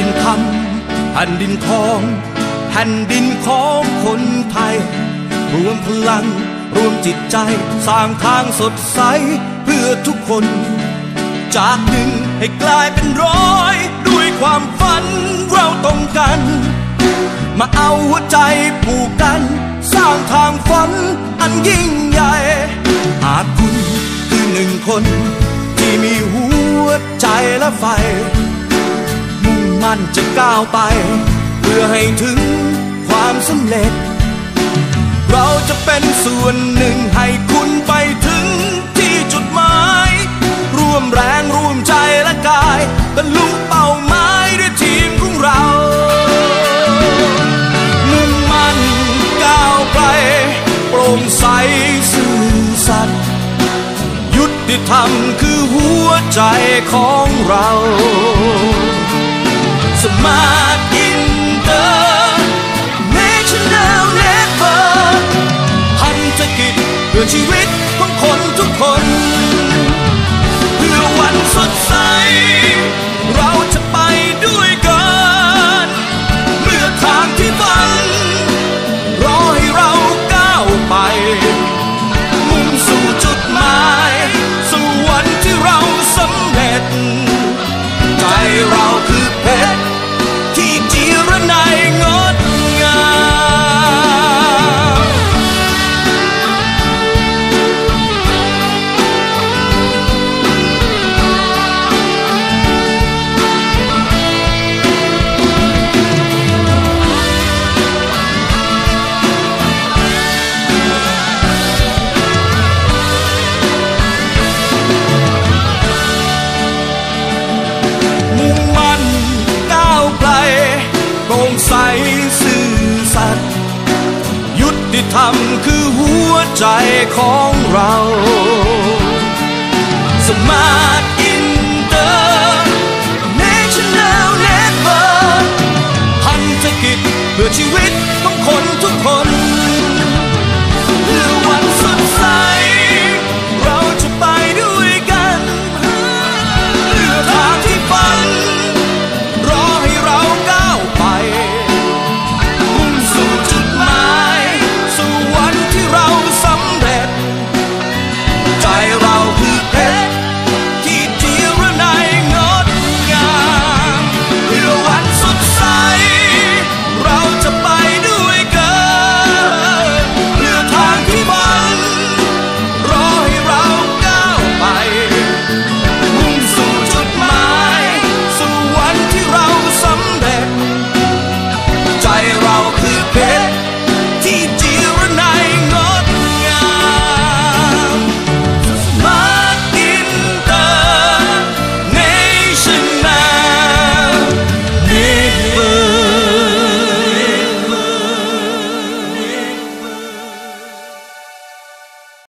แผ่นดินของแผ่นดินของคนไทย รวมพลังรวมจิตใจสร้างทางสดใสเพื่อทุกคน จากหนึ่งให้กลายเป็นร้อย ด้วยความฝันเราต้องกัน มาเอาหัวใจผูกกัน สร้างทางฝันอันยิ่งใหญ่ หากคุณคือหนึ่งคน ที่มีหัวใจและไฟ มั่นจะก้าวไป เพื่อให้ถึงความสำเร็จ เราจะเป็นส่วนหนึ่งให้คุณไปถึงที่จุดหมาย ร่วมแรงร่วมใจและกายบรรลุเป้าหมายด้วยทีมของเรามุ่งมั่นก้าวไปโปร่งใสซื่อสัตย์ยุติธรรมคือหัวใจของเรา ส ยุติธรรมคือหัวใจของเรา สมาร์ท